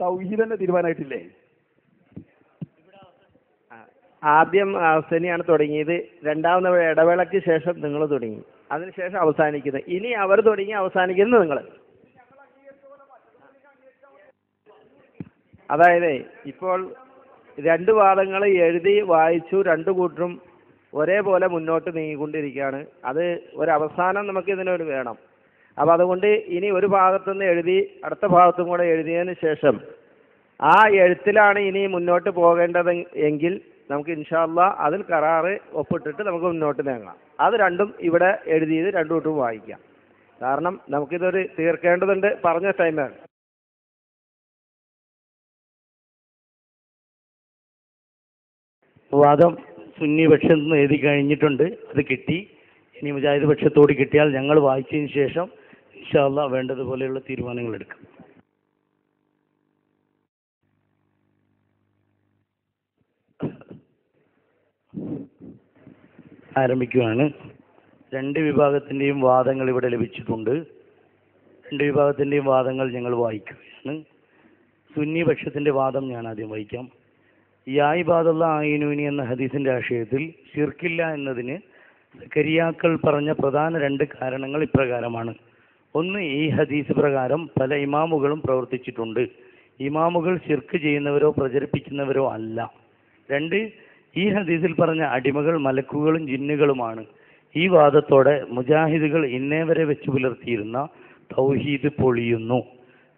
തൗഹീദ് തന്നെ തീരുമാനമായിട്ടില്ലേ ആദ്യം അവസനിയാണ് തുടങ്ങിയത്. രണ്ടാമത് ഇടവേളയ്ക്ക് ശേഷം നിങ്ങൾ തുടങ്ങി. അതിനുശേഷം അവസാനിക്കുന്നത് ഇനി അവർ തുടങ്ങി അവസാനിക്കുന്നത് നിങ്ങൾ. അതായത് ഇപ്പോൾ രണ്ട് വാദങ്ങൾ എഴുതി വായിച്ചു രണ്ടു കൂട്ടരും ഒരേപോലെ മുന്നോട്ട് നീങ്ങിക്കൊണ്ടിരിക്കുകയാണ്. അത് ഒരു അവസാനം നമുക്ക് ഇതിനൊരു വേണം. അപ്പം അതുകൊണ്ട് ഇനി ഒരു ഭാഗത്തുനിന്ന് എഴുതി അടുത്ത ഭാഗത്തും കൂടെ എഴുതിയതിന് ശേഷം ആ എഴുത്തിലാണ് ഇനി മുന്നോട്ട് പോകേണ്ടത് എങ്കിൽ നമുക്ക് ഇൻഷാല്ല അതിൽ കരാറ് ഒപ്പിട്ടിട്ട് നമുക്ക് മുന്നോട്ട് നീങ്ങാം. അത് രണ്ടും ഇവിടെ എഴുതിയത് രണ്ടു കൂട്ടും വായിക്കാം. കാരണം നമുക്കിതൊരു തീർക്കേണ്ടതുണ്ട് പറഞ്ഞ ടൈമാണ്. വാദം സുന്നി പക്ഷത്ത് നിന്ന് എഴുതി കഴിഞ്ഞിട്ടുണ്ട്. അത് കിട്ടി. ഇനി മുജാഹിദ് പക്ഷത്തോട് കിട്ടിയാൽ ഞങ്ങൾ വായിച്ചതിന് ശേഷം ഇൻഷാല്ല വേണ്ടതുപോലെയുള്ള തീരുമാനങ്ങൾ എടുക്കും ആരംഭിക്കുകയാണ് രണ്ട് വിഭാഗത്തിന്റെയും വാദങ്ങൾ ഇവിടെ ലഭിച്ചിട്ടുണ്ട്. രണ്ട് വിഭാഗത്തിന്റെയും വാദങ്ങൾ ഞങ്ങൾ വായിക്കുകയാണ്. സുന്നി പക്ഷത്തിന്റെ വാദം ഞാൻ ആദ്യം വായിക്കാം. യായ് ബാദുള്ള ആയിനൂനി എന്ന ഹദീസിന്റെ ആശയത്തിൽ ഷിർക്കില്ല എന്നതിന് കരിയാക്കൾ പറഞ്ഞ പ്രധാന രണ്ട് കാരണങ്ങൾ ഇപ്രകാരമാണ്. ഒന്ന് ഈ ഹദീസ് പ്രകാരം പല ഇമാമുകളും പ്രവർത്തിച്ചിട്ടുണ്ട്. ഇമാമുകൾ ശിർക്ക് ചെയ്യുന്നവരോ പ്രചരിപ്പിക്കുന്നവരോ അല്ല. രണ്ട് ഈ ഹദീസിൽ പറഞ്ഞ അടിമകൾ മലക്കുകളും ജിന്നുകളുമാണ്. ഈ വാദത്തോടെ മുജാഹിദുകൾ ഇന്നേ വരെ വെച്ച് പുലർത്തിയിരുന്ന തൗഹീദ് പൊളിയുന്നു.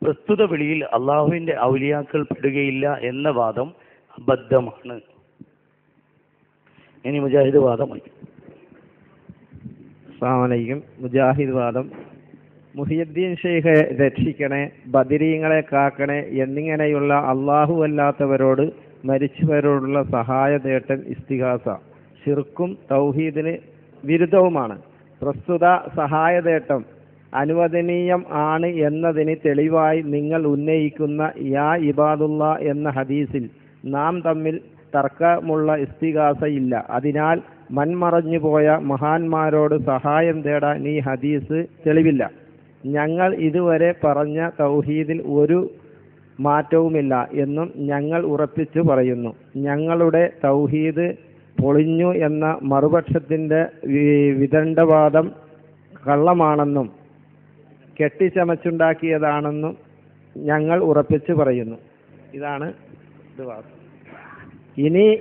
പ്രസ്തുത വിളിയിൽ അള്ളാഹുവിന്റെ ഔലിയാക്കൾ പെടുകയില്ല എന്ന വാദം അബദ്ധമാണ്. ഇനി മുജാഹിദ് വാദമായി അസ്സാമലൈക്കും മുജാഹിദ് വാദം മുഹിയുദ്ദീൻ ഷെയ്ഖെ രക്ഷിക്കണേ ബദിരീങ്ങളെ കാക്കണേ എന്നിങ്ങനെയുള്ള അള്ളാഹു അല്ലാത്തവരോട് മരിച്ചവരോടുള്ള സഹായ നേട്ടൻ ഇസ്തിഹാസ. ഷിർക്കും തൗഹീദിന് വിരുദ്ധവുമാണ്. പ്രസ്തുത സഹായ നേട്ടം അനുവദനീയം ആണ് എന്നതിന് തെളിവായി നിങ്ങൾ ഉന്നയിക്കുന്ന യാ ഇബാദുള്ള എന്ന ഹദീസിൽ നാം തമ്മിൽ തർക്കമുള്ള ഇസ്തിഹാസയില്ല അതിനാൽ മൺമറഞ്ഞുപോയ മഹാന്മാരോട് സഹായം തേടാൻ ഈ ഹദീസ് തെളിവില്ല. ഞങ്ങൾ ഇതുവരെ പറഞ്ഞ തൗഹീദിൽ ഒരു മാറ്റവുമില്ല എന്നും ഞങ്ങൾ ഉറപ്പിച്ചു പറയുന്നു. ഞങ്ങളുടെ തൗഹീദ് പൊളിഞ്ഞു എന്ന മറുപക്ഷത്തിന്റെ വി- വിദണ്ഡവാദം കള്ളമാണെന്നും കെട്ടിച്ചമച്ചുണ്ടാക്കിയതാണെന്നും ഞങ്ങൾ ഉറപ്പിച്ചു പറയുന്നു. ഇതാണ് ഇത് ഇനി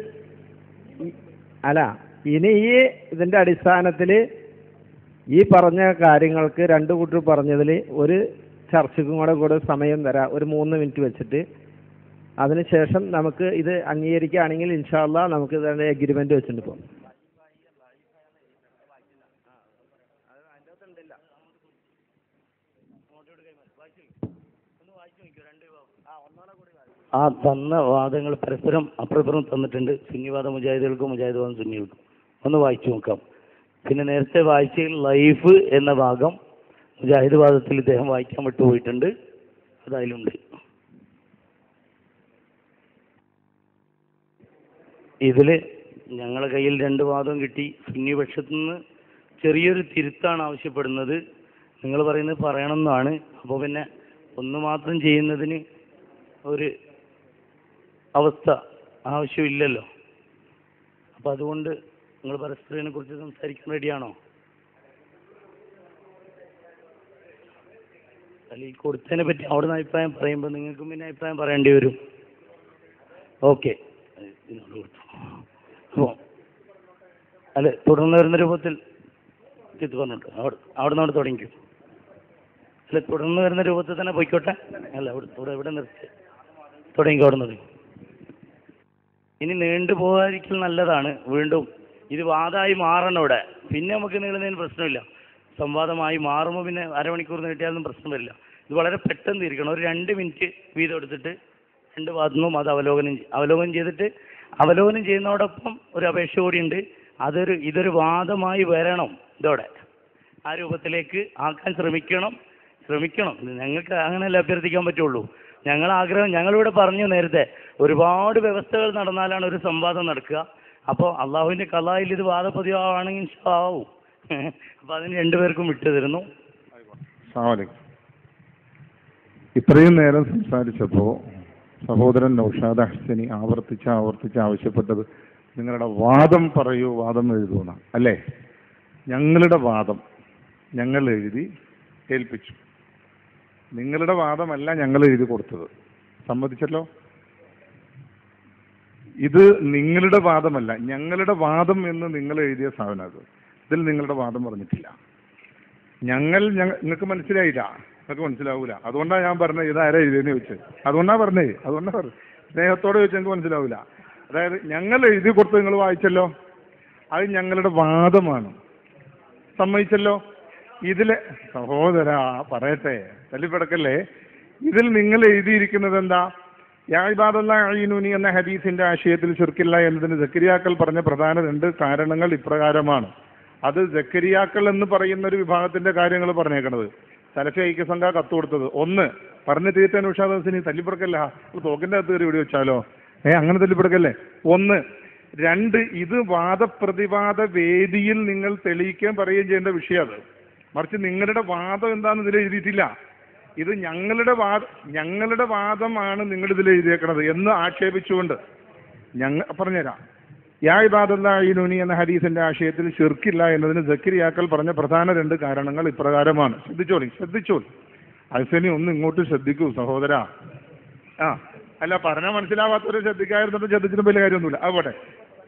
അല്ല ഇനി ഈ ഇതിന്റെ അടിസ്ഥാനത്തിൽ ഈ പറഞ്ഞ കാര്യങ്ങൾക്ക് രണ്ടു കൂട്ടർ പറഞ്ഞതിൽ ഒരു ചർച്ചയ്ക്കും കൂടെ കൂടെ സമയം തരാം. ഒരു മൂന്ന് മിനിറ്റ് വെച്ചിട്ട്. അതിനുശേഷം നമുക്ക് ഇത് അംഗീകരിക്കുകയാണെങ്കിൽ ഇൻഷാല്ല നമുക്ക് ഇതിന്റെ എഗ്രിമെന്റ് വെച്ചിട്ട് പോകാം ആ തന്ന വാദങ്ങൾ പരസ്പരം അപ്പുറപ്പുറം തന്നിട്ടുണ്ട്. സുന്നിവാദ മുജാഹിദുകൾക്കും മുജാഹിദ് വാദം സുന്നികൾക്കും. ഒന്ന് വായിച്ചു നോക്കാം. പിന്നെ നേരത്തെ വായിച്ച ലൈഫ് എന്ന ഭാഗം മുജാഹിദ് വാദത്തിൽ ഇദ്ദേഹം വായിക്കാൻ വിട്ടുപോയിട്ടുണ്ട്. അത് അതിലുണ്ട് ഇതിൽ ഞങ്ങളെ കയ്യിൽ രണ്ട് വാദം കിട്ടി. സുന്നിപക്ഷത്തു നിന്ന് ചെറിയൊരു തിരുത്താണ് ആവശ്യപ്പെടുന്നത്. നിങ്ങൾ പറയുന്നത് പറയണമെന്നാണ്. അപ്പോൾ പിന്നെ ഒന്ന് മാത്രം ചെയ്യുന്നതിന് ഒരു അവസ്ഥ ആവശ്യമില്ലല്ലോ. അപ്പം അതുകൊണ്ട് നിങ്ങൾ പരസ്പരനെ കുറിച്ച് സംസാരിക്കാൻ റെഡിയാണോ അല്ല ഈ കൊടുത്തതിനെ പറ്റി അവിടെ നിന്ന് അഭിപ്രായം പറയുമ്പോൾ നിങ്ങൾക്കും പിന്നെ അഭിപ്രായം പറയേണ്ടി വരും. ഓക്കെ അല്ലെ തുടർന്ന് വരുന്ന രൂപത്തിൽ ഇത് പറഞ്ഞിട്ട് അവിടെ അവിടെ നിന്ന് അവിടെ തുടങ്ങിക്കും. അല്ല തുടർന്ന് വരുന്ന രൂപത്തിൽ തന്നെ പോയിക്കോട്ടെ. അല്ല അവിടെ ഇവിടെ ഇവിടെ നിർത്തി. തുടങ്ങിക്കോ അവിടെ നിന്ന് ഇനി നീണ്ടു പോകാതിരിക്കൽ നല്ലതാണ്. വീണ്ടും ഇത് വാദമായി മാറണം ഇവിടെ. പിന്നെ നമുക്ക് നീളുന്നതിന് പ്രശ്നമില്ല. സംവാദമായി മാറുമ്പോൾ പിന്നെ അരമണിക്കൂർ നീട്ടിയാലൊന്നും പ്രശ്നം വരില്ല. ഇത് വളരെ പെട്ടെന്ന് തീർക്കണം. ഒരു രണ്ട് മിനിറ്റ് വീതം എടുത്തിട്ട് രണ്ട് ഭാഗത്തുനിന്നും അത് അവലോകനം അവലോകനം ചെയ്തിട്ട് അവലോകനം ചെയ്യുന്നതോടൊപ്പം ഒരു അപേക്ഷ കൂടിയുണ്ട് അതൊരു ഇതൊരു വാദമായി വരണം ഇതോടെ. ആ രൂപത്തിലേക്ക് ആക്കാൻ ശ്രമിക്കണം. ശ്രമിക്കണം. ഞങ്ങൾക്ക് അങ്ങനെയല്ല അഭ്യർത്ഥിക്കാൻ പറ്റുള്ളൂ. ഞങ്ങൾ ആഗ്രഹം ഞങ്ങളിവിടെ പറഞ്ഞു നേരത്തെ ഒരുപാട് വ്യവസ്ഥകൾ നടന്നാലാണ് ഒരു സംവാദം നടക്കുക. അപ്പോൾ അള്ളാഹുവിന്റെ കലായിൽ ഇത് വാദപ്രതിവാണെങ്കിൽ ആവും. അപ്പോൾ അതിന് രണ്ടുപേർക്കും വിട്ടു തരുന്നു. ഇത്രയും നേരം സംസാരിച്ചപ്പോൾ സഹോദരൻ നൌഷാദ് അഹ്സനി ആവർത്തിച്ച് ആവർത്തിച്ച് ആവശ്യപ്പെട്ടത് നിങ്ങളുടെ വാദം പറയൂ വാദം എഴുതുമെന്നാണ് അല്ലേ? ഞങ്ങളുടെ വാദം ഞങ്ങൾ എഴുതി ഏൽപ്പിച്ചു. നിങ്ങളുടെ വാദമല്ല ഞങ്ങൾ എഴുതി കൊടുത്തത്. സമ്മതിച്ചല്ലോ? ഇത് നിങ്ങളുടെ വാദമല്ല. ഞങ്ങളുടെ വാദം എന്ന് നിങ്ങൾ എഴുതിയ സാധനം അത്. ഇതിൽ നിങ്ങളുടെ വാദം പറഞ്ഞിട്ടില്ല. ഞങ്ങൾ ഞങ്ങ- നിങ്ങൾക്ക് മനസ്സിലായില്ല. നിങ്ങൾക്ക് മനസ്സിലാവൂല. അതുകൊണ്ടാണ് ഞാൻ പറഞ്ഞത്. ഇതാരാ എഴുതിയെന്ന് ചോദിച്ചത്? അതുകൊണ്ടാണ് പറഞ്ഞത്. അതുകൊണ്ടാണ് പറഞ്ഞു സ്നേഹത്തോടെ ചോദിച്ചാൽ നിങ്ങൾക്ക് മനസ്സിലാവില്ല അതായത് ഞങ്ങൾ എഴുതി കൊടുത്ത് നിങ്ങൾ വായിച്ചല്ലോ. അത് ഞങ്ങളുടെ വാദമാണ്. സമ്മതിച്ചല്ലോ? ഇതിലെ സഹോദര പറയട്ടെ. തല്ലിപ്പടക്കല്ലേ? ഇതിൽ നിങ്ങൾ എഴുതിയിരിക്കുന്നത് എന്താ? യാഹിബാദല്ല അയ്യൂനി എന്ന ഹദീസിന്റെ ആശയത്തിൽ ചുരുക്കില്ല എന്നതിന് ജക്കരിയാക്കൾ പറഞ്ഞ പ്രധാന രണ്ട് കാരണങ്ങൾ ഇപ്രകാരമാണ്. അത് ജക്കരിയാക്കൾ എന്ന് പറയുന്ന ഒരു വിഭാഗത്തിന്റെ കാര്യങ്ങൾ പറഞ്ഞേക്കണത്. സലഫി ഐക്യസംഘ കത്ത് കൊടുത്തത്. ഒന്ന് പറഞ്ഞ് തീർത്താൻ ഉഷാദാസിനി തല്ലിപ്പറക്കല്ല. തോക്കിന്റെ അകത്ത് കയറി വെച്ചാലോ? ഏ അങ്ങനെ തല്ലിപ്പടക്കല്ലേ ഒന്ന് രണ്ട് ഇത് വാദപ്രതിവാദ വേദിയിൽ നിങ്ങൾ തെളിയിക്കാൻ പറയുകയും ചെയ്യേണ്ട വിഷയം അത്. മറിച്ച് നിങ്ങളുടെ വാദം എന്താണെന്ന് ഇതിൽ എഴുതിയിട്ടില്ല. ഇത് ഞങ്ങളുടെ വാദ ഞങ്ങളുടെ വാദമാണ് നിങ്ങൾ ഇതിൽ എഴുതിയേക്കണത് എന്ന് ആക്ഷേപിച്ചുകൊണ്ട് ഞങ്ങൾ പറഞ്ഞുതരാം. യാ ഇബാദുല്ലാഹിനുനി എന്ന ഹദീസിന്റെ ആശയത്തിൽ ഷിർക്കില്ല എന്നതിന് ജക്കിരിയാക്കൽ പറഞ്ഞ പ്രധാന രണ്ട് കാരണങ്ങൾ ഇപ്രകാരമാണ്. ശ്രദ്ധിച്ചോളി ശ്രദ്ധിച്ചോളി. അൽസനി ഒന്ന് ഇങ്ങോട്ട് ശ്രദ്ധിക്കൂ സഹോദര. ആ അല്ല പറഞ്ഞാൽ മനസ്സിലാവാത്തവരെ ശ്രദ്ധിക്കാതിരുന്നിട്ട് ശ്രദ്ധിച്ചിട്ട് വലിയ കാര്യമൊന്നുമില്ല. അവിടെ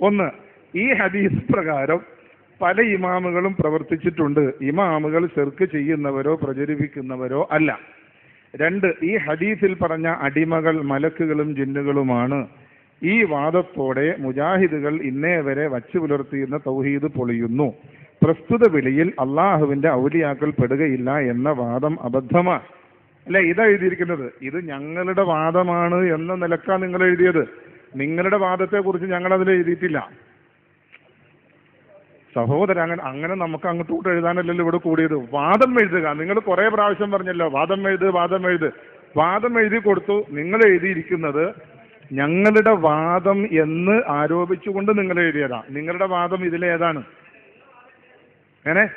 ഒന്ന് ഈ ഹദീസ് പ്രകാരം പല ഇമാമുകളും പ്രവർത്തിച്ചിട്ടുണ്ട്. ഇമാമുകൾ ചെറുക്ക് ചെയ്യുന്നവരോ പ്രചരിപ്പിക്കുന്നവരോ അല്ല. രണ്ട് ഈ ഹദീസിൽ പറഞ്ഞ അടിമകൾ മലക്കുകളും ജിന്നുകളുമാണ് ഈ വാദത്തോടെ മുജാഹിദുകൾ ഇന്നേ വരെ വച്ചു പുലർത്തിയിരുന്ന തൗഹീദ് പൊളിയുന്നു. പ്രസ്തുത വിളിയിൽ അള്ളാഹുവിന്റെ ഔലിയാക്കൾ പെടുകയില്ല എന്ന വാദം അബദ്ധമാണ്. അല്ലെ ഇതാ എഴുതിയിരിക്കുന്നത്. ഇത് ഞങ്ങളുടെ വാദമാണ് എന്ന നിലക്കാണ് നിങ്ങൾ എഴുതിയത്. നിങ്ങളുടെ വാദത്തെ കുറിച്ച് ഞങ്ങൾ അതിൽ എഴുതിയിട്ടില്ല. സഹോദരൻ അങ്ങനെ അങ്ങനെ നമുക്ക് അങ്ങോട്ട് എഴുതാനല്ലല്ലോ ഇവിടെ കൂടിയത്. വാദം എഴുതുക. നിങ്ങൾ കുറെ പ്രാവശ്യം പറഞ്ഞല്ലോ വാദം എഴുത് വാദം എഴുത്. വാദം എഴുതി കൊടുത്തു. നിങ്ങൾ എഴുതിയിരിക്കുന്നത് ഞങ്ങളുടെ വാദം എന്ന് ആരോപിച്ചുകൊണ്ട് നിങ്ങൾ എഴുതിയതാ. നിങ്ങളുടെ വാദം ഇതിലേതാണ്. ഏനെ?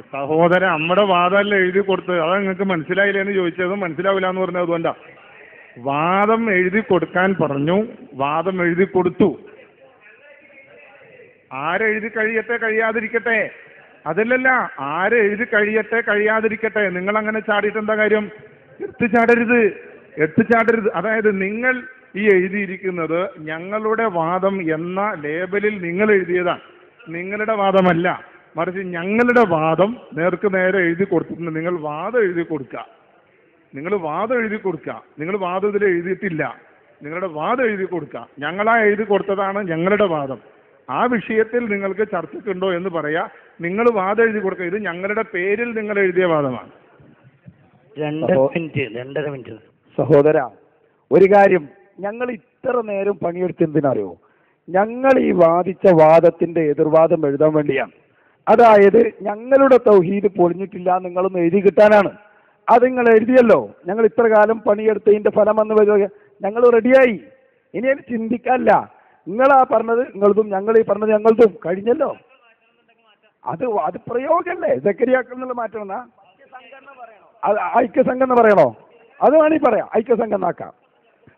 സഹോദരൻ നമ്മുടെ വാദമല്ല എഴുതി കൊടുത്തത്. അതാ നിങ്ങൾക്ക് മനസ്സിലായില്ല എന്ന് ചോദിച്ചത്. മനസ്സിലാവില്ല എന്ന് പറഞ്ഞത് അതുകൊണ്ടാ. വാദം എഴുതി കൊടുക്കാൻ പറഞ്ഞു. വാദം എഴുതി കൊടുത്തു. ആരെഴുതി കഴിയട്ടെ കഴിയാതിരിക്കട്ടെ? അതല്ലല്ല ആരെഴുതി കഴിയട്ടെ കഴിയാതിരിക്കട്ടെ. നിങ്ങൾ അങ്ങനെ ചാടിയിട്ട് എന്താ കാര്യം? എടുത്തു ചാടരുത് എടുത്തു ചാടരുത്. അതായത് നിങ്ങൾ ഈ എഴുതിയിരിക്കുന്നത് ഞങ്ങളുടെ വാദം എന്ന ലേബലിൽ നിങ്ങൾ എഴുതിയതാണ് നിങ്ങളുടെ വാദമല്ല. മറിച്ച് ഞങ്ങളുടെ വാദം നേർക്ക് നേരെ എഴുതി കൊടുത്തിട്ടുണ്ട്. നിങ്ങൾ വാദം എഴുതി കൊടുക്കുക നിങ്ങൾ വാദം എഴുതി കൊടുക്കുക നിങ്ങൾ വാദം ഇതിൽ എഴുതിയിട്ടില്ല. നിങ്ങളുടെ വാദം എഴുതി കൊടുക്കുക ഞങ്ങളാ എഴുതി കൊടുത്തതാണ് ഞങ്ങളുടെ വാദം. ആ വിഷയത്തിൽ നിങ്ങൾക്ക് ചർച്ചയ്ക്കുണ്ടോ എന്ന് പറയാ. നിങ്ങൾ വാദം എഴുതി കൊടുക്കുക ഇത് ഞങ്ങളുടെ പേരിൽ നിങ്ങൾ എഴുതിയ വാദമാണ്. രണ്ടര മിനിറ്റ് രണ്ടര മിനിറ്റ്. സഹോദര ഒരു കാര്യം ഞങ്ങൾ ഇത്ര നേരം പണിയെടുത്തെന്തിനറിയോ ഞങ്ങൾ ഈ വാദിച്ച വാദത്തിന്റെ എതിർവാദം എഴുതാൻ വേണ്ടിയാണ്. അതായത് ഞങ്ങളുടെ തൗഹീദ് പൊളിഞ്ഞിട്ടില്ല നിങ്ങളൊന്ന് എഴുതി കിട്ടാനാണ്. അത് നിങ്ങൾ എഴുതിയല്ലോ. ഞങ്ങൾ ഇത്ര കാലം പണിയെടുത്തതിന്റെ ഫലം എന്ന് വരിക. ഞങ്ങൾ റെഡിയായി ഇനി അത് ചിന്തിക്കാനില്ല. നിങ്ങളാ പറഞ്ഞത് നിങ്ങളതും ഞങ്ങൾ ഈ പറഞ്ഞത് ഞങ്ങളതും. കഴിഞ്ഞല്ലോ. അത് അത് പ്രയോഗല്ലേ. എന്നുള്ള മാറ്റം എന്നാ അത് ഐക്യസംഘം എന്ന് പറയണോ? അത് വേണമെങ്കിൽ പറയാം. ഐക്യസംഘം എന്നാക്കാം.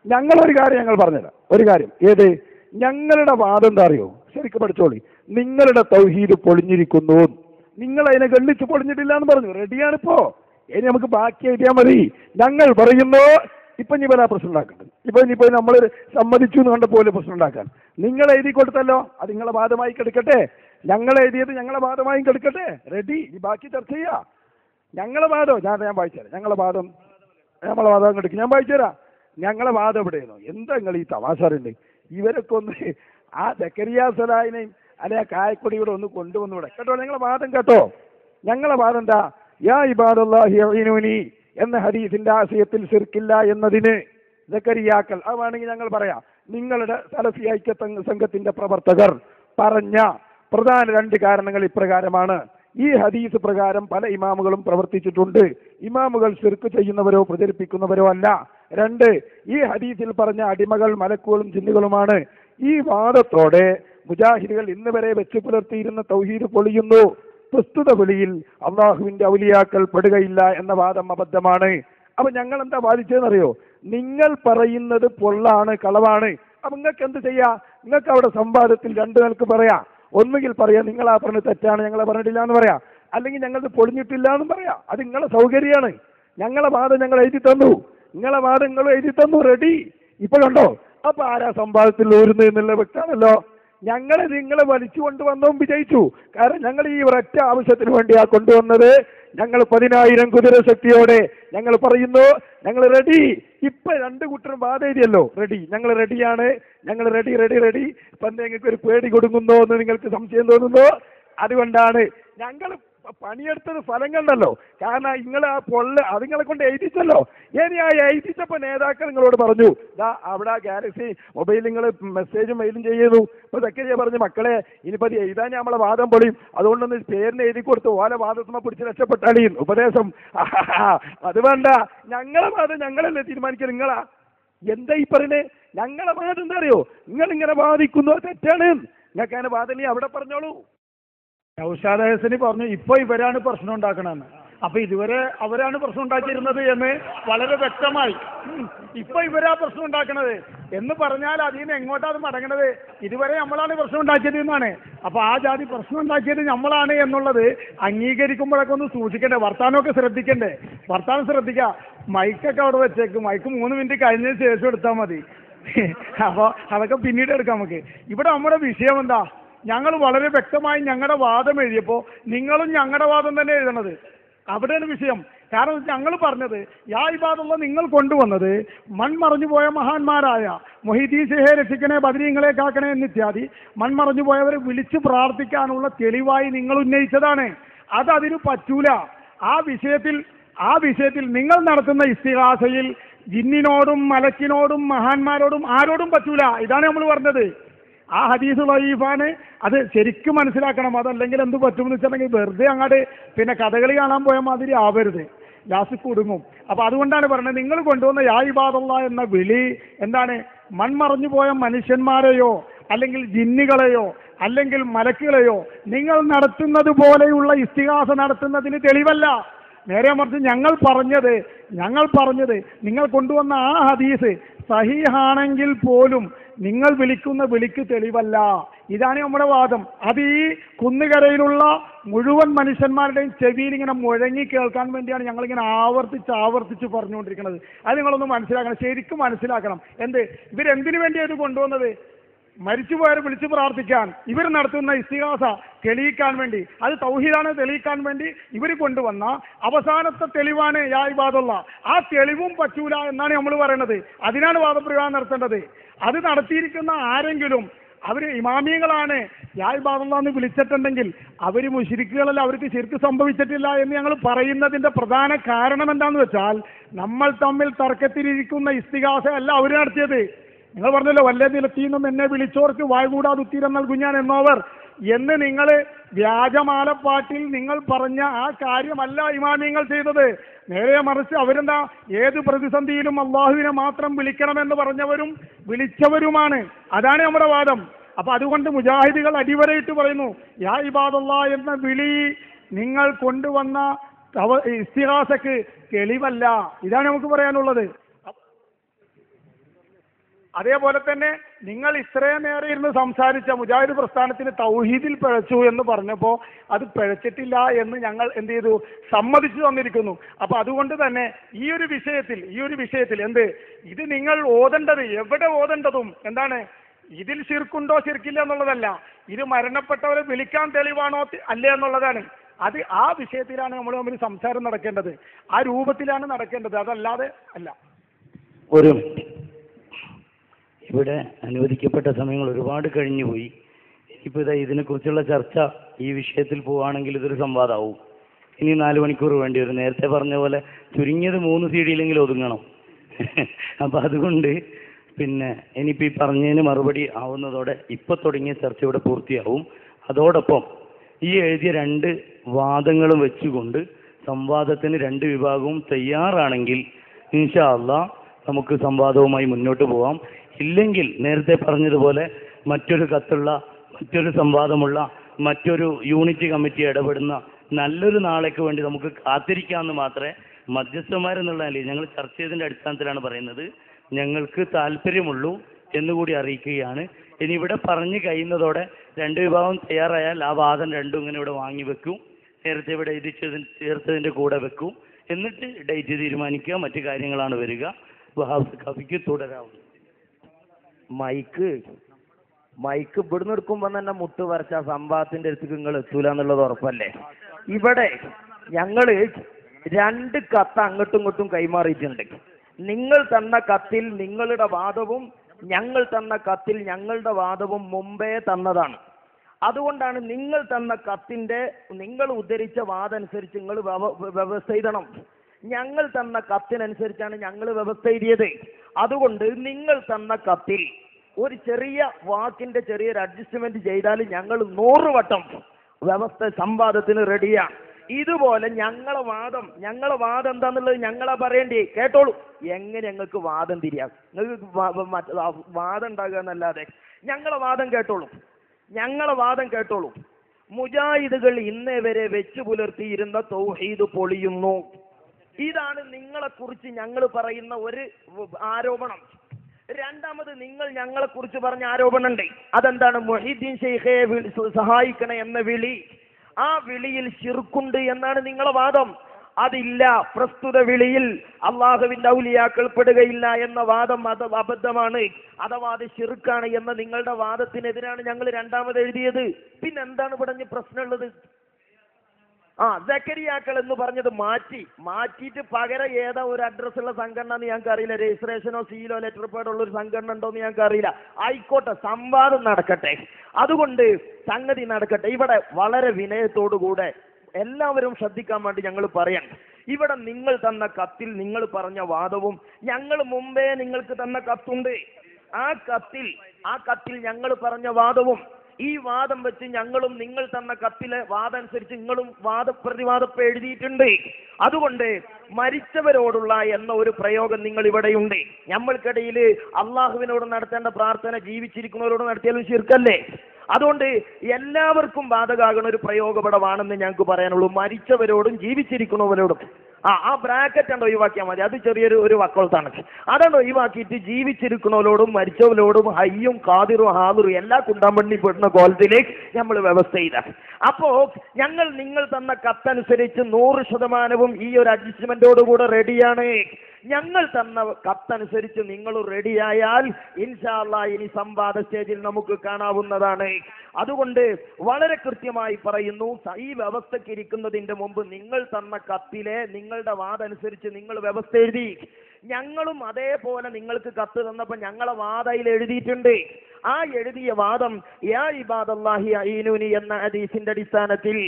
ഞങ്ങളൊരു കാര്യം ഞങ്ങൾ പറഞ്ഞുതരാം. ഒരു കാര്യം. ഏത്? ഞങ്ങളുടെ വാദം എന്താ അറിയോ? ശരിക്കും പഠിച്ചോളി. നിങ്ങളുടെ തൗഹീദ് പൊളിഞ്ഞിരിക്കുന്നു. നിങ്ങൾ അതിനെ ഗണ്ണിച്ച് പൊളിഞ്ഞിട്ടില്ല എന്ന് പറഞ്ഞു റെഡിയാണിപ്പോ ഇനി നമുക്ക് ബാക്കി എഴുതിയാൽ മതി. ഞങ്ങൾ പറയുന്നു ഇപ്പൊ ഇനി വരാ പ്രശ്നം ഉണ്ടാക്കുന്നത് ഇപ്പൊ ഇനിയിപ്പോ നമ്മൾ സമ്മതിച്ചു എന്ന് കണ്ട പോലെ പ്രശ്നം ഉണ്ടാക്കാൻ. നിങ്ങൾ എഴുതി കൊടുത്തല്ലോ. അത് നിങ്ങളെ വാദമായി കെടുക്കട്ടെ. ഞങ്ങൾ എഴുതിയത് ഞങ്ങളെ വാദമായി കെടുക്കട്ടെ. റെഡി ഈ ബാക്കി ചർച്ച ചെയ്യാം. ഞങ്ങളെ വാദം ഞാൻ ഞാൻ വായിച്ചുതരാം ഞങ്ങളെ വാദം നമ്മളെ വാദം കെടുക്കും ഞാൻ വായിച്ചുതരാം ഞങ്ങളെ വാദം എവിടെയാണോ എന്താ നിങ്ങൾ ഈ തമാശറുണ്ട് ഇവരൊക്കെ ഒന്ന് ആ ദക്കരിയ സലാഹിനെയും അല്ലെ ആ കായക്കൊടിയുടെ ഒന്ന് കൊണ്ടുവന്നൂടെ കേട്ടോ ഞങ്ങളെ വാദം കേട്ടോ. ഞങ്ങളെ വാദം എന്താ? യാ ഇബാദുല്ലാഹി അഈനൂനി എന്ന ഹദീസിന്റെ ആശയത്തിൽ ശിർക്കില്ല എന്നതിന് ദക്കരിയാക്കൾ അത് വേണമെങ്കിൽ ഞങ്ങൾ പറയാം. നിങ്ങളുടെ സലഫി ഐക്യ സംഘ- സംഘത്തിന്റെ പ്രവർത്തകർ പറഞ്ഞ പ്രധാന രണ്ട് കാരണങ്ങൾ ഇപ്രകാരമാണ്. ഈ ഹദീസ് പ്രകാരം പല ഇമാമുകളും പ്രവർത്തിച്ചിട്ടുണ്ട്. ഇമാമുകൾ ശിർക്ക് ചെയ്യുന്നവരോ പ്രചരിപ്പിക്കുന്നവരോ അല്ല. രണ്ട് ഈ ഹദീസിൽ പറഞ്ഞ അടിമകൾ മലക്കുകളും ജിന്നുകളുമാണ്. ഈ വാദത്തോടെ മുജാഹിദുകൾ ഇന്ന് വരെ വെച്ചു പുലർത്തിയിരുന്ന തൗഹീദ് പൊളിയുന്നു. പ്രസ്തുത വിളിയിൽ അള്ളാഹുവിന്റെ ഔലിയാക്കൾ പെടുകയില്ല എന്ന വാദം അബദ്ധമാണ്. അപ്പൊ ഞങ്ങൾ എന്താ വാദിച്ചതെന്നറിയോ? നിങ്ങൾ പറയുന്നത് പൊള്ളാണ് കളവാണ്. അപ്പൊ നിങ്ങൾക്ക് എന്ത് ചെയ്യാ? നിങ്ങൾക്ക് അവിടെ സംവാദത്തിൽ രണ്ടു നിലയ്ക്ക് പറയാം. ഒന്നുകിൽ പറയാ നിങ്ങൾ ആ പറഞ്ഞത് തെറ്റാണ് ഞങ്ങളെ പറഞ്ഞിട്ടില്ല എന്ന് പറയാം. അല്ലെങ്കിൽ ഞങ്ങളത് പൊളിഞ്ഞിട്ടില്ല എന്ന് പറയാം. അത് നിങ്ങളെ സൗകര്യമാണ്. ഞങ്ങളെ വാദം ഞങ്ങൾ എഴുതി തന്നു. നിങ്ങളെ വാദം നിങ്ങൾ എഴുതി തന്നു. റെഡി ഇപ്പോഴുണ്ടോ? അപ്പൊ ആരാ സംവാദത്തിൽ ഊരുന്നത് എന്നുള്ള വ്യക്തമാണല്ലോ. ഞങ്ങൾ നിങ്ങളെ വലിച്ചു കൊണ്ടുവന്നതും വിജയിച്ചു കാരണം ഞങ്ങൾ ഈ ഒരൊറ്റ ആവശ്യത്തിന് വേണ്ടിയാ കൊണ്ടുവന്നത്. ഞങ്ങൾ പതിനായിരം കുതിര ശക്തിയോടെ ഞങ്ങൾ പറയുന്നു ഞങ്ങൾ റെഡി ഇപ്പൊ രണ്ട് കുട്ടരും വാതേരിയല്ലോ റെഡി ഞങ്ങൾ റെഡിയാണ് ഞങ്ങൾ റെഡി റെഡി റെഡി ഇപ്പൊ നിങ്ങൾക്ക് ഒരു പേടി കൊടുങ്ങുന്നോ എന്ന് നിങ്ങൾക്ക് സംശയം തോന്നുന്നു? അതുകൊണ്ടാണ് ഞങ്ങൾ പണിയെടുത്തത് ഫലം കണ്ടല്ലോ കാരണം നിങ്ങൾ ആ പൊള്ള അത് നിങ്ങളെ കൊണ്ട് എഴുതിച്ചല്ലോ. ഇനി ആ എഴുതിച്ചപ്പോ നേതാക്കൾ നിങ്ങളോട് പറഞ്ഞു ദാ അവിടെ ഗാലക്സി മൊബൈൽ നിങ്ങൾ മെസ്സേജും മെയിലും ചെയ്യുന്നു ഇപ്പൊ സെക്രട്ടറി പറഞ്ഞു മക്കളെ ഇനിയിപ്പോ അത് എഴുതാൻ നമ്മളെ വാദം പൊളിയും. അതുകൊണ്ടൊന്ന് പേരിന് എഴുതി കൊടുത്ത് ഓല വാദത്തിനെ പിടിച്ച് രക്ഷപ്പെട്ടാളീ. ഉപദേശം. അത് വേണ്ട. ഞങ്ങളെ വാദം ഞങ്ങളല്ലേ തീരുമാനിക്കുക നിങ്ങളാ. എന്താ ഈ പറഞ്ഞ് ഞങ്ങളെ വാദം എന്താ അറിയോ? നിങ്ങൾ ഇങ്ങനെ വാദിക്കുന്നു തെറ്റാണ്. നിങ്ങൾക്ക് അങ്ങനെ വാദം നീ അവിടെ പറഞ്ഞോളൂ. നൗഷാദ് ഹസനി പറഞ്ഞു ഇപ്പൊ ഇവരാണ് പ്രശ്നം ഉണ്ടാക്കണമെന്ന് അപ്പൊ ഇതുവരെ അവരാണ് പ്രശ്നം ഉണ്ടാക്കിയിരുന്നത് എന്ന് വളരെ വ്യക്തമായി. ഇപ്പൊ ഇവരാ പ്രശ്നം ഉണ്ടാക്കണത് എന്ന് പറഞ്ഞാൽ അതിൽ നിന്ന് എങ്ങോട്ടാ അത് മടങ്ങണത്? ഇതുവരെ നമ്മളാണ് പ്രശ്നം ഉണ്ടാക്കിയത് എന്നാണ്. അപ്പൊ ആ ജാതി പ്രശ്നം ഉണ്ടാക്കിയത് നമ്മളാണ് എന്നുള്ളത് അംഗീകരിക്കുമ്പോഴൊക്കെ ഒന്ന് സൂക്ഷിക്കണ്ടേ. വർത്താനമൊക്കെ ശ്രദ്ധിക്കണ്ടേ. വർത്താനം ശ്രദ്ധിക്കുക മൈക്കൊക്കെ അവിടെ വെച്ചേക്ക്. മൈക്ക് മൂന്ന് മിനിറ്റ് കഴിഞ്ഞതിന് ശേഷം എടുത്താൽ മതി. അപ്പോൾ അതൊക്കെ പിന്നീട് എടുക്കാം നമുക്ക്. ഇവിടെ നമ്മുടെ വിഷയം എന്താ? ഞങ്ങൾ വളരെ വ്യക്തമായി ഞങ്ങളുടെ വാദം എഴുതിയപ്പോൾ നിങ്ങളും ഞങ്ങളുടെ വാദം തന്നെ എഴുതണത്. അവിടെയാണ് വിഷയം. കാരണം ഞങ്ങൾ പറഞ്ഞത് യാ ഇബാദുള്ള നിങ്ങൾ കൊണ്ടുവന്നത് മൺമറഞ്ഞു പോയ മഹാന്മാരായ മൊഹീദീ സിഹെ രക്ഷിക്കണേ ബദരീങ്ങളെ കാക്കണേ എന്നിത്യാദി മൺമറഞ്ഞു പോയവരെ വിളിച്ചു പ്രാർത്ഥിക്കാനുള്ള തെളിവായി നിങ്ങൾ ഉന്നയിച്ചതാണ്. അത് പറ്റൂല. ആ വിഷയത്തിൽ ആ വിഷയത്തിൽ നിങ്ങൾ നടത്തുന്ന ഇസ്തിഹാസയിൽ ജിന്നിനോടും മലക്കിനോടും മഹാന്മാരോടും ആരോടും പറ്റൂല. ഇതാണ് നമ്മൾ പറഞ്ഞത്. ആ ഹദീസ് ലൈഫാണ് അത് ശരിക്കും മനസ്സിലാക്കണം. അതല്ലെങ്കിൽ എന്ത് പറ്റുമെന്ന് വെച്ചിട്ടുണ്ടെങ്കിൽ വെറുതെ അങ്ങോട്ട് പിന്നെ കഥകളി കാണാൻ പോയ മാതിരി ആവരുത്. ലാസ്റ്റ് കുടുങ്ങും. അപ്പൊ അതുകൊണ്ടാണ് പറയുന്നത് നിങ്ങൾ കൊണ്ടുവന്ന യാ ഇബാദുള്ള എന്ന വിളി എന്താണ്? മൺമറഞ്ഞു പോയ മനുഷ്യന്മാരെയോ അല്ലെങ്കിൽ ജിന്നുകളെയോ അല്ലെങ്കിൽ മലക്കുകളെയോ നിങ്ങൾ നടത്തുന്നത് പോലെയുള്ള ഇസ്തിഹാസ നടത്തുന്നതിന് തെളിവല്ല. നേരെ മറിച്ച് ഞങ്ങൾ പറഞ്ഞത് ഞങ്ങൾ പറഞ്ഞത് നിങ്ങൾ കൊണ്ടുവന്ന ആ ഹദീസ് സഹീഹാണെങ്കിൽ പോലും നിങ്ങൾ വിളിക്കുന്ന വിളിക്ക് തെളിവല്ല. ഇതാണ് നമ്മുടെ വാദം. അത് ഈ കുന്നുകരയിലുള്ള മുഴുവൻ മനുഷ്യന്മാരുടെയും ചെവിയിൽ ഇങ്ങനെ മുഴങ്ങി കേൾക്കാൻ വേണ്ടിയാണ് ഞങ്ങളിങ്ങനെ ആവർത്തിച്ച് ആവർത്തിച്ച് പറഞ്ഞുകൊണ്ടിരിക്കുന്നത്. അത് നിങ്ങളൊന്ന് മനസ്സിലാക്കണം ശരിക്കും മനസ്സിലാക്കണം. എന്ത്? ഇവരെന്തിനു വേണ്ടിയാണ് ഇത് കൊണ്ടുവന്നത്? മരിച്ചുപോയവരെ വിളിച്ചു പ്രാർത്ഥിക്കാൻ ഇവർ നടത്തുന്ന ഇസ്തിഹാസ തെളിയിക്കാൻ വേണ്ടി അത് തൗഹീദാണ് തെളിയിക്കാൻ വേണ്ടി ഇവർ കൊണ്ടുവന്ന അവസാനത്തെ തെളിവാണ് യാ ആ തെളിവും പറ്റൂല എന്നാണ് നമ്മൾ പറയുന്നത് അതിനാണ് വാദപ്രയോഗം നടത്തേണ്ടത്. അത് നടത്തിയിരിക്കുന്ന ആരെങ്കിലും അവർ ഇമാമിയങ്ങളാണ് യാ എന്ന് വിളിച്ചിട്ടുണ്ടെങ്കിൽ അവർ മുഷിരിക്കുകളല്ല അവർക്ക് ശരിക്ക് സംഭവിച്ചിട്ടില്ല എന്ന് ഞങ്ങൾ പറയുന്നതിന്റെ പ്രധാന കാരണം എന്താണെന്ന് വെച്ചാൽ നമ്മൾ തമ്മിൽ തർക്കത്തിലിരിക്കുന്ന ഇസ്തിഹാസ അല്ല അവർ നടത്തിയത്. നിങ്ങൾ പറഞ്ഞല്ലോ വല്ല നിലത്തിന്നും എന്നെ വിളിച്ചോർക്ക് വായുകൂടാതെ ഉത്തീരം നൽകും ഞാൻ എന്നോവർ. എന്ന് നിങ്ങൾ വ്യാജമാലപ്പാട്ടിൽ നിങ്ങൾ പറഞ്ഞ ആ കാര്യമല്ല ഇമാമിയങ്ങൾ ചെയ്തത്. നേരെ മറിച്ച് അവരെന്താ ഏത് പ്രതിസന്ധിയിലും അള്ളാഹുവിനെ മാത്രം വിളിക്കണമെന്ന് പറഞ്ഞവരും വിളിച്ചവരുമാണ്. അതാണ് നമ്മുടെ വാദം. അപ്പൊ അതുകൊണ്ട് മുജാഹിദികൾ അടിവരയിട്ട് പറയുന്നു യാ ഇബാദുള്ള എന്ന വിളി നിങ്ങൾ കൊണ്ടുവന്ന ഇസ്തിഹാസക്ക് തെളിവല്ല. ഇതാണ് നമുക്ക് പറയാനുള്ളത്. അതേപോലെ തന്നെ നിങ്ങൾ ഇത്രയും നേരം ഇരുന്ന് സംസാരിച്ച മുജാഹിദ് പ്രസ്ഥാനത്തിന് തൗഹീദിൽ പിഴച്ചു എന്ന് പറഞ്ഞപ്പോൾ അത് പിഴച്ചിട്ടില്ല എന്ന് ഞങ്ങൾ എന്ത് ചെയ്തു? സമ്മതിച്ചു തന്നിരിക്കുന്നു. അപ്പൊ അതുകൊണ്ട് തന്നെ ഈ ഒരു വിഷയത്തിൽ ഈ ഒരു വിഷയത്തിൽ എന്ത്? ഇത് നിങ്ങൾ ഓതേണ്ടത് എവിടെ ഓതേണ്ടതും എന്താണ്? ഇതിൽ ശിർക്കുണ്ടോ ശിർക്കില്ല എന്നുള്ളതല്ല. ഇത് മരണപ്പെട്ടവരെ വിളിക്കാൻ തെളിവാണോ അല്ലേ എന്നുള്ളതാണ്. അത് ആ വിഷയത്തിലാണ് നമ്മൾ തമ്മിൽ സംസാരം നടക്കേണ്ടത്. ആ രൂപത്തിലാണ് നടക്കേണ്ടത്. അതല്ലാതെ അല്ല. ഒരു ഇവിടെ അനുവദിക്കപ്പെട്ട സമയങ്ങൾ ഒരുപാട് കഴിഞ്ഞുപോയി ഇനിയിപ്പോൾ ഇതാ ഇതിനെക്കുറിച്ചുള്ള ചർച്ച ഈ വിഷയത്തിൽ പോവുകയാണെങ്കിൽ ഇതൊരു സംവാദമാവും ഇനി നാല് മണിക്കൂർ വേണ്ടി വരും. നേരത്തെ പറഞ്ഞ പോലെ ചുരുങ്ങിയത് മൂന്ന് സീഡിയിലെങ്കിലും ഒതുങ്ങണം. അപ്പം അതുകൊണ്ട് പിന്നെ ഇനിയിപ്പോൾ ഈ പറഞ്ഞതിന് മറുപടി ആവുന്നതോടെ ഇപ്പം തുടങ്ങിയ ചർച്ച ഇവിടെ പൂർത്തിയാവും. അതോടൊപ്പം ഈ എഴുതിയ രണ്ട് വാദങ്ങളും വെച്ചുകൊണ്ട് സംവാദത്തിന് രണ്ട് വിഭാഗവും തയ്യാറാണെങ്കിൽ ഇൻഷാ അള്ളാ നമുക്ക് സംവാദവുമായി മുന്നോട്ട് പോവാം. ഇല്ലെങ്കിൽ നേരത്തെ പറഞ്ഞതുപോലെ മറ്റൊരു കത്തുള്ള മറ്റൊരു സംവാദമുള്ള മറ്റൊരു യൂണിറ്റ് കമ്മിറ്റി ഇടപെടുന്ന നല്ലൊരു നാളേക്ക് വേണ്ടി നമുക്ക് കാത്തിരിക്കാമെന്ന് മാത്രമേ മധ്യസ്ഥന്മാരെന്നുള്ള നിലയിൽ ഞങ്ങൾ ചർച്ച ചെയ്തതിന്റെ അടിസ്ഥാനത്തിലാണ് പറയുന്നത്. ഞങ്ങൾക്ക് താല്പര്യമുള്ളൂ എന്നുകൂടി അറിയിക്കുകയാണ്. ഇനി ഇവിടെ പറഞ്ഞു കഴിയുന്നതോടെ രണ്ട് വിഭാഗം തയ്യാറായാൽ ആ വാദം രണ്ടും ഇങ്ങനെ ഇവിടെ വാങ്ങി വെക്കും. നേരത്തെ ഇവിടെ എഴുതി ചേർത്തതിന്റെ കൂടെ വെക്കും. എന്നിട്ട് ഡേറ്റ് തീരുമാനിക്കുക മറ്റു കാര്യങ്ങളാണ് വരിക. വഹാബ് കവിക്ക് തുടരാവുന്നു. മൈക്ക്. മൈക്ക് ഇവിടുന്ന് എടുക്കുമ്പോ തന്നെ മുട്ട് വരച്ച സംഭവത്തിന്റെ അടുത്തേക്ക് നിങ്ങൾ എത്തൂല എന്നുള്ളത് ഉറപ്പല്ലേ? ഇവിടെ ഞങ്ങൾ രണ്ട് കത്ത് അങ്ങോട്ടും ഇങ്ങോട്ടും കൈമാറിയിട്ടുണ്ട്. നിങ്ങൾ തന്ന കത്തിൽ നിങ്ങളുടെ വാദവും ഞങ്ങൾ തന്ന കത്തിൽ ഞങ്ങളുടെ വാദവും മുമ്പേ തന്നതാണ്. അതുകൊണ്ടാണ് നിങ്ങൾ തന്ന കത്തിന്റെ നിങ്ങൾ ഉദ്ധരിച്ച വാദം അനുസരിച്ച് നിങ്ങൾ വ്യവ- വ്യവസ്ഥ എഴുതണം. ഞങ്ങൾ തന്ന കത്തിനനുസരിച്ചാണ് ഞങ്ങൾ വ്യവസ്ഥ എഴുതിയത്. അതുകൊണ്ട് നിങ്ങൾ തന്ന കത്തിൽ ഒരു ചെറിയ വാക്കിന്റെ ചെറിയൊരു അഡ്ജസ്റ്റ്മെന്റ് ചെയ്താൽ ഞങ്ങൾ നൂറ് വട്ടം വ്യവസ്ഥ സംവാദത്തിന് റെഡിയാ ഇതുപോലെ ഞങ്ങളെ വാദം ഞങ്ങളെ വാദം എന്താന്നുള്ളത് ഞങ്ങളെ പറയേണ്ടി. കേട്ടോളൂ. എങ്ങനെ ഞങ്ങൾക്ക് വാദം തിരിയാം? നിങ്ങൾക്ക് വാദം ഉണ്ടാകുക എന്നല്ലാതെ. ഞങ്ങളെ വാദം കേട്ടോളൂ. ഞങ്ങളെ വാദം കേട്ടോളൂ. മുജാഹിദുകൾ ഇന്നേ വരെ വെച്ചു പുലർത്തിയിരുന്ന തൗഹീദ് പൊളിയുന്നു. ഇതാണ് നിങ്ങളെ കുറിച്ച് ഞങ്ങൾ പറയുന്ന ഒരു ആരോപണം. രണ്ടാമത് നിങ്ങൾ ഞങ്ങളെ കുറിച്ച് പറഞ്ഞ ആരോപണം ഉണ്ട് അതെന്താണ്? മൊഹീദ്ദീൻ ഷെയ്ഖെ സഹായിക്കണ എന്ന വിളി. ആ വിളിയിൽ ശിർക്കുണ്ട് എന്നാണ് നിങ്ങളെ വാദം. അതില്ല. പ്രസ്തുത വിളിയിൽ അള്ളാഹുവിന്റെ ഔലിയാക്കൾ പെടുകയില്ല എന്ന വാദം അത് അബദ്ധമാണ്. അഥവാ അത് ശിർക്കാണ് എന്ന നിങ്ങളുടെ വാദത്തിനെതിരാണ് ഞങ്ങൾ രണ്ടാമത് എഴുതിയത്. പിന്നെന്താണ് പറഞ്ഞ് പ്രശ്നമുള്ളത്? ആ ജക്കരിയാക്കൾ എന്ന് പറഞ്ഞത് മാറ്റി. മാറ്റിയിട്ട് പകരം ഏതാ ഒരു അഡ്രസ് ഉള്ള സംഘടന എന്ന് ഞങ്ങൾക്ക് അറിയില്ല. രജിസ്ട്രേഷനോ സീലോ ലെറ്റർ പേഡോ ഉള്ള ഒരു സംഘടന ഉണ്ടോ എന്ന് ഞങ്ങൾക്ക് അറിയില്ല. ആയിക്കോട്ടെ സംവാദം നടക്കട്ടെ. അതുകൊണ്ട് സംഗതി നടക്കട്ടെ. ഇവിടെ വളരെ വിനയത്തോടുകൂടെ എല്ലാവരും ശ്രദ്ധിക്കാൻ വേണ്ടി ഞങ്ങൾ പറയാം ഇവിടെ നിങ്ങൾ തന്ന കത്തിൽ നിങ്ങൾ പറഞ്ഞ വാദവും ഞങ്ങൾ മുമ്പേ നിങ്ങൾക്ക് തന്ന കത്തുണ്ട്. ആ കത്തിൽ ആ കത്തിൽ ഞങ്ങൾ പറഞ്ഞ വാദവും ഈ വാദം വെച്ച് ഞങ്ങളും നിങ്ങൾ തന്ന കത്തിലെ വാദം അനുസരിച്ച് നിങ്ങളും വാദപ്രതിവാദപ്പ് എഴുതിയിട്ടുണ്ട്. അതുകൊണ്ട് മരിച്ചവരോടുള്ള എന്ന ഒരു പ്രയോഗം നിങ്ങൾ ഇവിടെയുണ്ട് നമ്മൾക്കിടയിൽ അള്ളാഹുവിനോട് നടത്തേണ്ട പ്രാർത്ഥന ജീവിച്ചിരിക്കുന്നവരോട് നടത്തിയാലും ശിർക്കല്ലേ? അതുകൊണ്ട് എല്ലാവർക്കും ബാധകാകുന്ന ഒരു പ്രയോഗപടമാണെന്ന് ഞങ്ങൾക്ക് പറയാനുള്ളൂ. മരിച്ചവരോടും ജീവിച്ചിരിക്കുന്നവരോടും. ആ ആ ബ്രാക്കറ്റ് ഉണ്ടോ ഒഴിവാക്കിയാൽ മതി. അത് ചെറിയൊരു ഒരു വക്കോളത്താണ്. ഈ ഒഴിവാക്കിയിട്ട് ജീവിച്ചിരിക്കുന്നവരോടും മരിച്ചവരോടും ഹയ്യും കാതിറും ഹാദിറും എല്ലാ കുണ്ടാമ്പണ്ണി പെടുന്ന കോലത്തിലേക്ക് നമ്മൾ വ്യവസ്ഥ ചെയ്ത. അപ്പോ ഞങ്ങൾ നിങ്ങൾ തന്ന കത്തനുസരിച്ച് നൂറ് ശതമാനവും ഈ ഒരു അഡ്ജസ്റ്റ്മെന്റോടുകൂടെ റെഡിയാണ് ഞങ്ങൾ തന്ന കത്തനുസരിച്ച് നിങ്ങൾ റെഡിയായാൽ ഇൻഷാല്ല ഇനി സംവാദ സ്റ്റേജിൽ നമുക്ക് കാണാവുന്നതാണ്. അതുകൊണ്ട് വളരെ കൃത്യമായി പറയുന്നു ഈ വ്യവസ്ഥയ്ക്ക് ഇരിക്കുന്നതിന്റെ മുമ്പ് നിങ്ങൾ തന്ന കത്തിലെ നിങ്ങളുടെ വാദനുസരിച്ച് നിങ്ങൾ വ്യവസ്ഥ എഴുതി. ഞങ്ങളും അതേപോലെ നിങ്ങൾക്ക് കത്ത് തന്നപ്പോൾ ഞങ്ങളെ വാദയിൽ എഴുതിയിട്ടുണ്ട്. ആ എഴുതിയ വാദം യാ ഇബാദല്ലാഹി എന്ന ഹദീസിന്റെ അടിസ്ഥാനത്തിൽ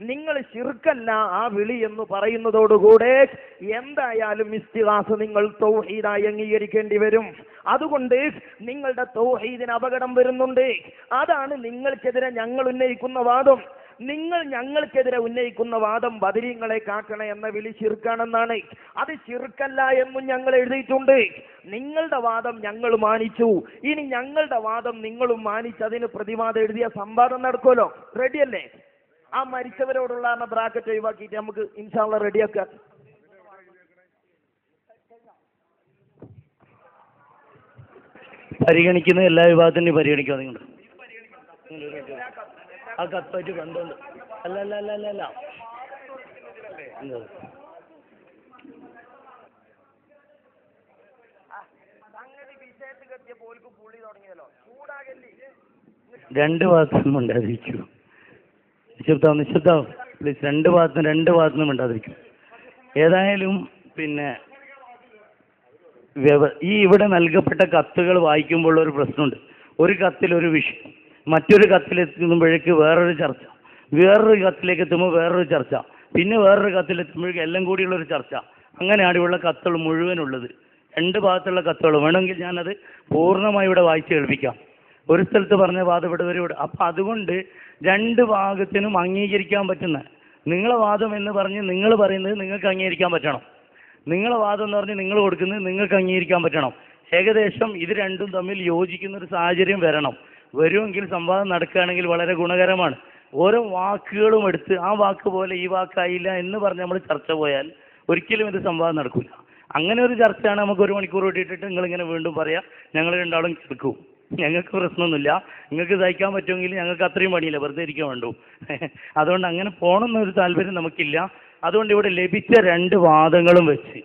നിങ്ങൾ ശിർക്കല്ല ആ വിളി എന്ന് പറയുന്നതോടുകൂടെ എന്തായാലും ഇസ്തിഹാസ നിങ്ങൾ തൗഹീദായി അംഗീകരിക്കേണ്ടി വരും. അതുകൊണ്ട് നിങ്ങളുടെ തൗഹീദിന് അപകടം വരുന്നുണ്ട്. അതാണ് നിങ്ങൾക്കെതിരെ ഞങ്ങൾ ഉന്നയിക്കുന്ന വാദം. നിങ്ങൾ ഞങ്ങൾക്കെതിരെ ഉന്നയിക്കുന്ന വാദം ബദരീങ്ങളെ കാക്കണേ എന്ന വിളി ശിർക്കാണെന്നാണ്. അത് ശിർക്കല്ല എന്നും ഞങ്ങൾ എഴുതിയിട്ടുണ്ട്. നിങ്ങളുടെ വാദം ഞങ്ങൾ മാനിച്ചു. ഇനി ഞങ്ങളുടെ വാദം നിങ്ങളും മാനിച്ച് അതിന് പ്രതിവാദം എഴുതിയ സംവാദം നടക്കുമല്ലോ. റെഡിയല്ലേ ആ മരിച്ചവരോടുള്ള ആ ബ്രാക്കറ്റ് ഒഴിവാക്കിയിട്ട് നമുക്ക് ഇൻഷാള്ള റെഡിയാക്കാം. പരിഗണിക്കുന്ന എല്ലാ വിഭാഗത്തിനും പരിഗണിക്കുക നിങ്ങൾ ആ കത്തായിട്ട് കണ്ടുണ്ട്. അല്ല അല്ല അല്ല അല്ല അല്ല? രണ്ട് മാസം ഉണ്ടാതിരിക്കൂ നിശബ്ദം. നിശബ്ദാവും പ്ലീസ് രണ്ട് ഭാഗത്തും രണ്ട് ഭാഗത്തുനിന്നും ഉണ്ടാതിരിക്കും ഏതായാലും പിന്നെ ഈ ഇവിടെ നൽകപ്പെട്ട കത്തുകൾ വായിക്കുമ്പോൾ ഒരു പ്രശ്നമുണ്ട്. ഒരു കത്തിൽ ഒരു വിഷയം മറ്റൊരു കത്തിലെത്തുമ്പോഴേക്ക് വേറൊരു ചർച്ച. വേറൊരു കത്തിലേക്ക് എത്തുമ്പോൾ വേറൊരു ചർച്ച. പിന്നെ വേറൊരു കത്തിലെത്തുമ്പോഴേക്ക് എല്ലാം കൂടിയുള്ള ഒരു ചർച്ച. അങ്ങനെയാണ് ഇവിടെയുള്ള കത്തുകൾ മുഴുവനുള്ളത്. രണ്ട് ഭാഗത്തുള്ള കത്തുകൾ. വേണമെങ്കിൽ ഞാനത് പൂർണമായി ഇവിടെ വായിച്ച് കേൾപ്പിക്കാം. ഒരു സ്ഥലത്ത് പറഞ്ഞ വാദം ഇവിടെ അതുകൊണ്ട് രണ്ട് ഭാഗത്തിനും അംഗീകരിക്കാൻ പറ്റുന്ന നിങ്ങളെ വാദം എന്ന് പറഞ്ഞ് നിങ്ങൾ പറയുന്നത് നിങ്ങൾക്ക് അംഗീകരിക്കാൻ പറ്റണം. നിങ്ങളെ വാദം എന്ന് പറഞ്ഞ് നിങ്ങൾ കൊടുക്കുന്നത് നിങ്ങൾക്ക് അംഗീകരിക്കാൻ പറ്റണം. ഏകദേശം ഇത് രണ്ടും തമ്മിൽ യോജിക്കുന്ന ഒരു സാഹചര്യം വരണം. വരുമെങ്കിൽ സംവാദം നടക്കുകയാണെങ്കിൽ വളരെ ഗുണകരമാണ്. ഓരോ വാക്കുകളും എടുത്ത് ആ വാക്ക് പോലെ ഈ വാക്കായില്ല എന്ന് പറഞ്ഞ് നമ്മൾ ചർച്ച പോയാൽ ഒരിക്കലും ഇത് സംവാദം നടക്കില്ല അങ്ങനെ ഒരു ചർച്ചയാണ് നമുക്ക് ഒരു മണിക്കൂർ കൂട്ടിയിട്ടിട്ട് നിങ്ങളിങ്ങനെ വീണ്ടും പറയാം. ഞങ്ങൾ രണ്ടാളും കേൾക്കും. ഞങ്ങൾക്ക് പ്രശ്നമൊന്നുമില്ല. നിങ്ങൾക്ക് സഹിക്കാൻ പറ്റുമെങ്കിൽ ഞങ്ങൾക്ക് അത്രയും പണിയില്ല. വെറുതെ ഇരിക്കാൻ വേണ്ടു. അതുകൊണ്ട് അങ്ങനെ പോകണമെന്നൊരു താല്പര്യം നമുക്കില്ല. അതുകൊണ്ട് ഇവിടെ ലഭിച്ച രണ്ട് വാദങ്ങളും വെച്ച്.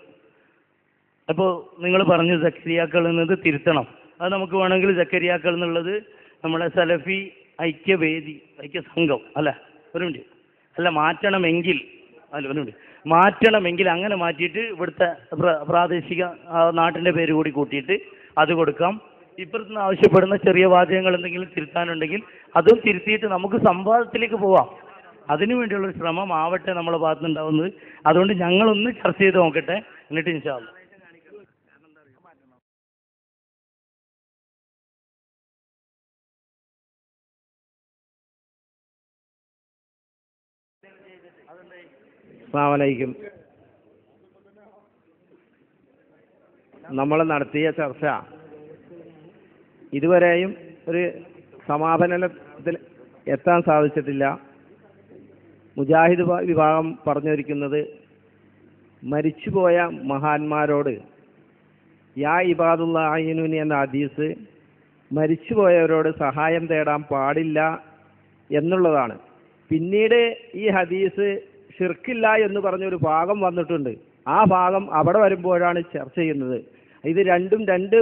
അപ്പോൾ നിങ്ങൾ പറഞ്ഞു സക്കരിയാക്കൾ എന്നത് തിരുത്തണം. അത് നമുക്ക് വേണമെങ്കിൽ സക്കരിയാക്കൾ എന്നുള്ളത് നമ്മുടെ സലഫി ഐക്യവേദി ഐക്യസംഘം അല്ല? ഒരു മിനിറ്റ്. അല്ല മാറ്റണമെങ്കിൽ അല്ല ഒരു മിനിറ്റ്. മാറ്റണമെങ്കിൽ അങ്ങനെ മാറ്റിയിട്ട് ഇവിടുത്തെ പ്രാദേശിക നാട്ടിന്റെ പേര് കൂടി കൂട്ടിയിട്ട് അത് കൊടുക്കാം. ഇപ്പുറത്തുനിന്ന് ആവശ്യപ്പെടുന്ന ചെറിയ വാചകങ്ങൾ എന്തെങ്കിലും തിരുത്താനുണ്ടെങ്കിൽ അതും തിരുത്തിയിട്ട് നമുക്ക് സംവാദത്തിലേക്ക് പോവാം. അതിനു വേണ്ടിയുള്ള ശ്രമം ആവട്ടെ നമ്മളെ ഭാഗത്തുനിന്നുണ്ടാവുന്നത്. അതുകൊണ്ട് ഞങ്ങളൊന്ന് ചർച്ച ചെയ്ത് നോക്കട്ടെ. എന്നിട്ട് ഇൻഷാല്ല നമ്മൾ നടത്തിയ ചർച്ച ഇതുവരെയും ഒരു സമാപനത്തിൽ എത്താൻ സാധിച്ചിട്ടില്ല. മുജാഹിദ് വിഭാഗം പറഞ്ഞിരിക്കുന്നത് മരിച്ചുപോയ മഹാന്മാരോട് യാ ഇബാദുള്ള ആയിനുനി എന്ന ഹദീസ് മരിച്ചുപോയവരോട് സഹായം തേടാൻ പാടില്ല എന്നുള്ളതാണ്. പിന്നീട് ഈ ഹദീസ് ഷിർക്കില്ല എന്ന് പറഞ്ഞൊരു ഭാഗം വന്നിട്ടുണ്ട്. ആ ഭാഗം അവിടെ വരുമ്പോഴാണ് ചർച്ച ചെയ്യുന്നത്. ഇത് രണ്ടും രണ്ട്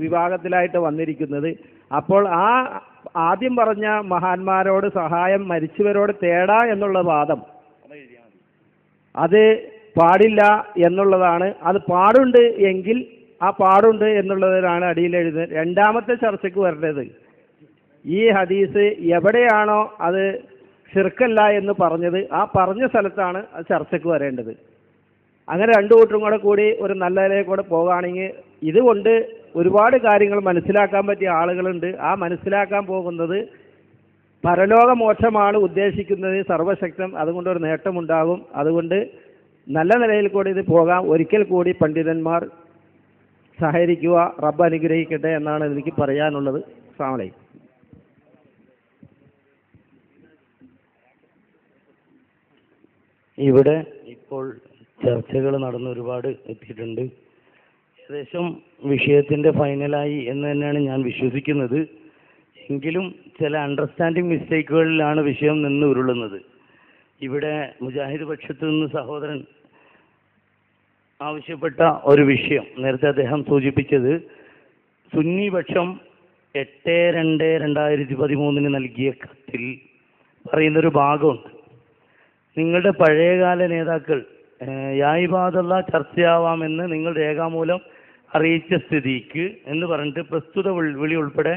വിഭാഗത്തിലായിട്ട് വന്നിരിക്കുന്നത്. അപ്പോൾ ആ ആദ്യം പറഞ്ഞ മഹാന്മാരോട് സഹായം മരിച്ചവരോട് തേടാ എന്നുള്ള വാദം. അത് പാടില്ല എന്നുള്ളതാണ്. അത് പാടുണ്ട് എങ്കിൽ ആ പാടുണ്ട് എന്നുള്ളതിനാണ് അടിയിൽ എഴുതുന്നത്. രണ്ടാമത്തെ ചർച്ചയ്ക്ക് വരേണ്ടത് ഈ ഹദീസ് എവിടെയാണോ അത് ഷിർക്കല്ല എന്ന് പറഞ്ഞത്. ആ പറഞ്ഞ സ്ഥലത്താണ് അത് ചർച്ചയ്ക്ക് വരേണ്ടത്. അങ്ങനെ രണ്ടു കൂട്ടരും കൂടെ കൂടി ഒരു നല്ല നിലയിൽ കൂടെ പോകുകയാണെങ്കിൽ ഇതുകൊണ്ട് ഒരുപാട് കാര്യങ്ങൾ മനസ്സിലാക്കാൻ പറ്റിയ ആളുകളുണ്ട്. ആ മനസ്സിലാക്കാൻ പോകുന്നത് പരലോക മോക്ഷമാണ് ഉദ്ദേശിക്കുന്നത്. സർവശക്തം അതുകൊണ്ട് ഒരു നേട്ടമുണ്ടാകും. അതുകൊണ്ട് നല്ല നിലയിൽ കൂടി ഇത് പോകാം. ഒരിക്കൽ കൂടി പണ്ഡിതന്മാർ സഹകരിക്കുക. റബ്ബ് അനുഗ്രഹിക്കട്ടെ എന്നാണ് എനിക്ക് പറയാനുള്ളത്. സാമലൈ ഇവിടെ ഇപ്പോൾ ചർച്ചകൾ നടന്ന് ഒരുപാട് എത്തിയിട്ടുണ്ട്. ഏകദേശം വിഷയത്തിന്റെ ഫൈനലായി എന്ന് തന്നെയാണ് ഞാൻ വിശ്വസിക്കുന്നത്. എങ്കിലും ചില അണ്ടർസ്റ്റാൻഡിങ് മിസ്റ്റേക്കുകളിലാണ് വിഷയം നിന്ന് ഉരുളുന്നത്. ഇവിടെ മുജാഹിദ് പക്ഷത്ത് നിന്ന് സഹോദരൻ ആവശ്യപ്പെട്ട ഒരു വിഷയം നേരത്തെ അദ്ദേഹം സൂചിപ്പിച്ചത് സുന്നി പക്ഷം എട്ട് രണ്ട് രണ്ടായിരത്തി പതിമൂന്നിന് നൽകിയ കത്തിൽ പറയുന്നൊരു ഭാഗമുണ്ട്. നിങ്ങളുടെ പഴയകാല നേതാക്കൾ ഏഹ്, യായിബാദുള്ള ചർച്ചയാവാമെന്ന് നിങ്ങൾ രേഖാമൂലം അറിയിച്ച സ്ഥിതിക്ക് എന്ന് പറഞ്ഞിട്ട് പ്രസ്തുത വിളി ഉൾപ്പെടെ